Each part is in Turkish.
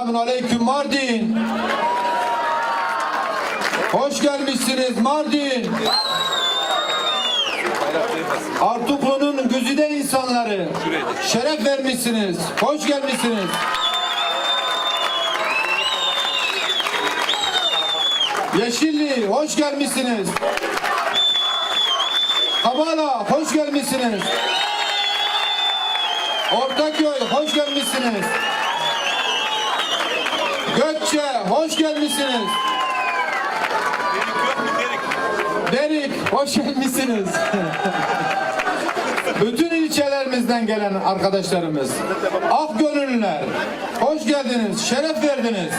Selamun Aleyküm Mardin. Hoş gelmişsiniz Mardin. Artuklu'nun güzide insanları. Şeref vermişsiniz. Hoş gelmişsiniz. Yeşilli hoş gelmişsiniz. Kabala hoş gelmişsiniz. Ortaköy hoş gelmişsiniz. Gökçe hoş gelmişsiniz. Derik hoş gelmişsiniz. Bütün ilçelerimizden gelen arkadaşlarımız, ak gönüllüler, hoş geldiniz, şeref verdiniz.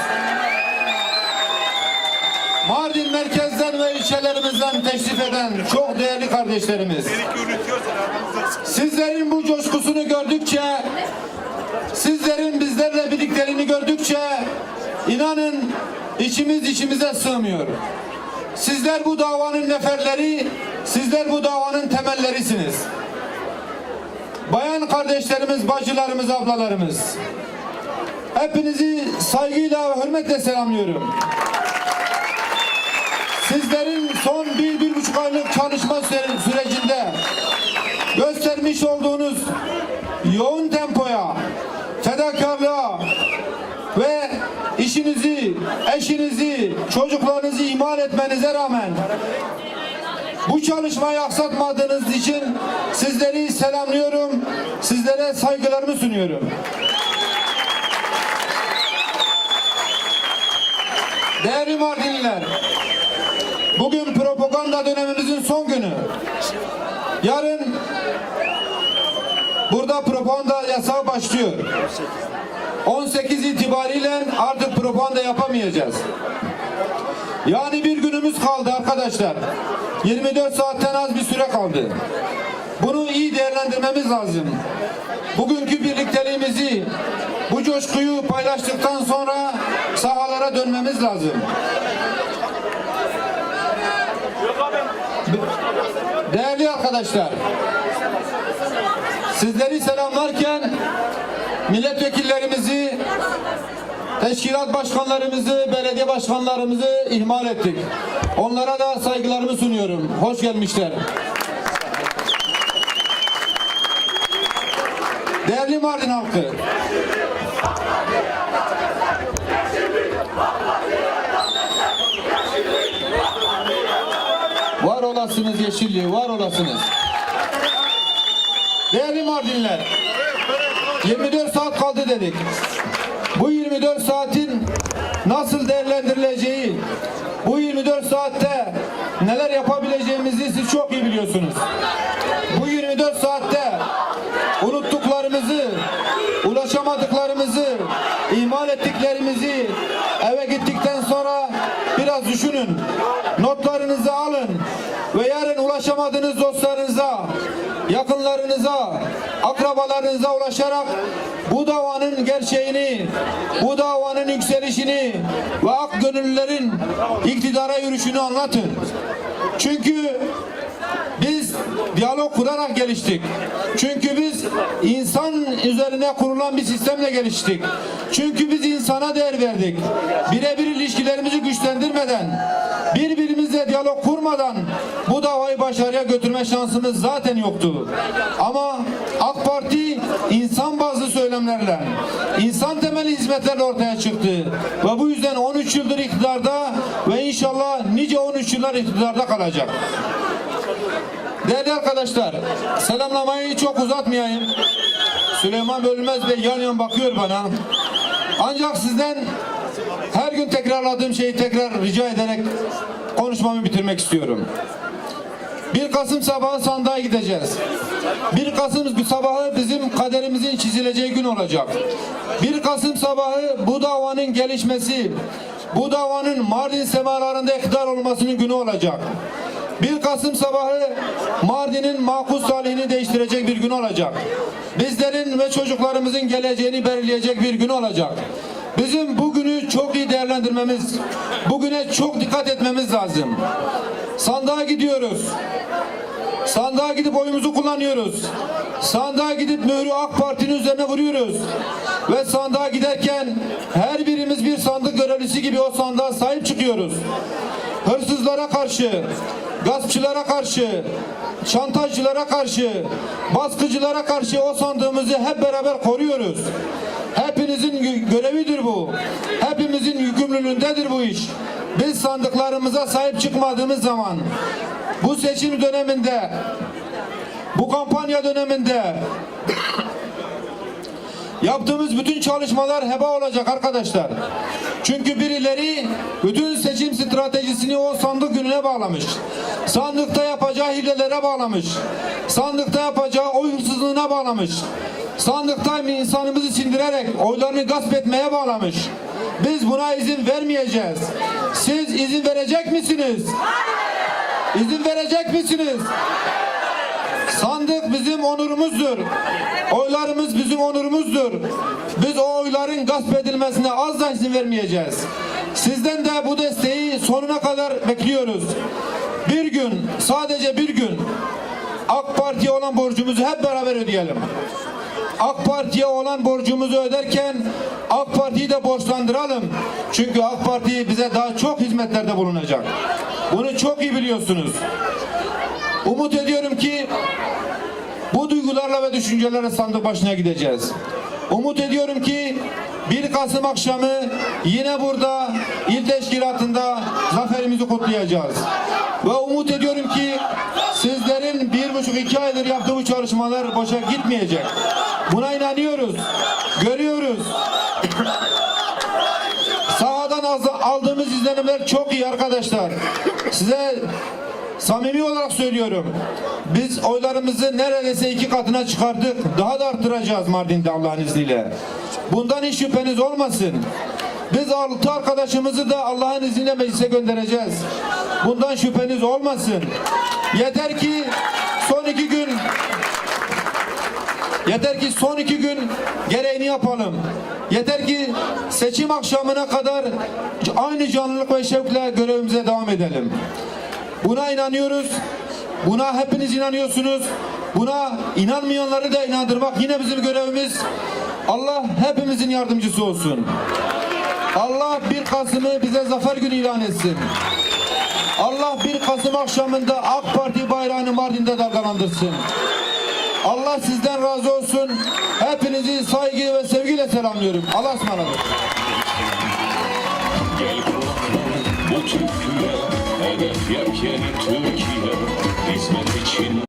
Mardin merkezden ve ilçelerimizden teşrif eden çok değerli kardeşlerimiz. Sizlerin bu coşkusunu gördükçe, sizlerin bizlerle birlikteliğini gördükçe inanın içimiz içimize sığmıyor. Sizler bu davanın neferleri, sizler bu davanın temellerisiniz. Bayan kardeşlerimiz, bacılarımız, ablalarımız. Hepinizi saygıyla ve hürmetle selamlıyorum. Sizlerin son bir, bir buçuk aylık çalışma süre- eşinizi, çocuklarınızı ihmal etmenize rağmen bu çalışmayı aksatmadığınız için sizleri selamlıyorum, sizlere saygılarımı sunuyorum. Değerli Mardinliler, bugün propaganda dönemimizin son günü. Yarın burada propaganda yasağı başlıyor. 18 itibariyle artık propaganda yapamayacağız. Yani bir günümüz kaldı arkadaşlar. 24 saatten az bir süre kaldı. Bunu iyi değerlendirmemiz lazım. Bugünkü birlikteliğimizi, bu coşkuyu paylaştıktan sonra sahalara dönmemiz lazım. Değerli arkadaşlar, sizleri selamlarken milletvekillerimizi, teşkilat başkanlarımızı, belediye başkanlarımızı ihmal ettik. Onlara da saygılarımı sunuyorum. Hoş gelmişler. Değerli Mardin halkı, var olasınız Yeşilli, var olasınız. Değerli Mardinler, 24 saat kaldı dedik. Bu 24 saatin nasıl değerlendirileceği, bu 24 saatte neler yapabileceğimizi siz çok iyi biliyorsunuz. Bu 24 saatte unuttuklarımızı, ulaşamadıklarımızı, akrabalarınıza ulaşarak bu davanın gerçeğini, bu davanın yükselişini ve ak gönüllülerin iktidara yürüyüşünü anlatın. Çünkü biz diyalog kurarak geliştik. Çünkü biz insan üzerine kurulan bir sistemle geliştik. Çünkü biz insana değer verdik. Birebir ilişkilerimizi güçlendirmeden, birbirimizle diyalog kurmadan bu davayı başarıya götürme şansımız zaten yoktu. Ama AK Parti insan bazlı söylemlerle, insan temeli hizmetlerle ortaya çıktı. Ve bu yüzden 13 yıldır iktidarda ve inşallah nice 13 yıllar iktidarda kalacak. Değerli arkadaşlar, selamlamayı çok uzatmayayım. Süleyman Bölünmez Bey yan yan bakıyor bana. Ancak sizden her gün tekrarladığım şeyi tekrar rica ederek konuşmamı bitirmek istiyorum. 1 Kasım sabahı sandığa gideceğiz. 1 Kasım sabahı bizim kaderimizin çizileceği gün olacak. 1 Kasım sabahı bu davanın gelişmesi, bu davanın Mardin semalarında iktidar olmasının günü olacak. 1 Kasım sabahı Mardin'in makus talihini değiştirecek bir gün olacak. Bizlerin ve çocuklarımızın geleceğini belirleyecek bir gün olacak. Bizim bugünü çok iyi değerlendirmemiz, bugüne çok dikkat etmemiz lazım. Sandığa gidiyoruz. Sandığa gidip oyumuzu kullanıyoruz. Sandığa gidip mührü AK Parti'nin üzerine vuruyoruz. Ve sandığa giderken her birimiz bir sandık görevlisi gibi o sandığa sahip çıkıyoruz. Hırsızlara karşı, gaspçılara karşı, şantajcılara karşı, baskıcılara karşı o sandığımızı hep beraber koruyoruz. Hepinizin gö- görevidir bu. Hepimizin yükümlülüğündedir bu iş. Biz sandıklarımıza sahip çıkmadığımız zaman bu seçim döneminde bu kampanya döneminde Yaptığımız bütün çalışmalar heba olacak arkadaşlar. Çünkü birileri bütün seçim stratejisini o sandık gününe bağlamış. Sandıkta yapacağı hilelere bağlamış. Sandıkta yapacağı oy hırsızlığına bağlamış. Sandıkta insanımızı sindirerek oylarını gasp etmeye bağlamış. Biz buna izin vermeyeceğiz. Siz izin verecek misiniz? İzin verecek misiniz? Sandık bizim onurumuzdur. Oylarımız bizim onurumuzdur. Biz o oyların gasp edilmesine az da izin vermeyeceğiz. Sizden de bu desteği sonuna kadar bekliyoruz. Bir gün, sadece bir gün AK Parti'ye olan borcumuzu hep beraber ödeyelim. AK Parti'ye olan borcumuzu öderken AK Parti'yi de borçlandıralım. Çünkü AK Parti bize daha çok hizmetlerde bulunacak. Bunu çok iyi biliyorsunuz. Umut ediyorum ki bu duygularla ve düşüncelerle sandık başına gideceğiz. Umut ediyorum ki 1 Kasım akşamı yine burada il teşkilatında zaferimizi kutlayacağız. Ve umut ediyorum ki sizlerin bir buçuk iki aydır yaptığı bu çalışmalar boşa gitmeyecek. Buna inanıyoruz. Görüyoruz. Sahadan aldığımız izlenimler çok iyi arkadaşlar. Size samimi olarak söylüyorum. Biz oylarımızı neredeyse iki katına çıkardık. Daha da arttıracağız Mardin'de Allah'ın izniyle. Bundan hiç şüpheniz olmasın. Biz altı arkadaşımızı da Allah'ın izniyle meclise göndereceğiz. Bundan şüpheniz olmasın. Yeter ki son iki gün Yeter ki son iki gün gereğini yapalım. Yeter ki seçim akşamına kadar aynı canlılık ve şevkle görevimize devam edelim. Buna inanıyoruz. Buna hepiniz inanıyorsunuz. Buna inanmayanları da inandırmak yine bizim görevimiz. Allah hepimizin yardımcısı olsun. Allah 1 Kasım'ı bize zafer günü ilan etsin. Allah 1 Kasım akşamında AK Parti bayrağını Mardin'de dalgalandırsın. Allah sizden razı olsun. Hepinizi saygı ve sevgiyle selamlıyorum. Allah'a ısmarladık. Bu türküye Hedef yelkeni Türkiye. Hizmet için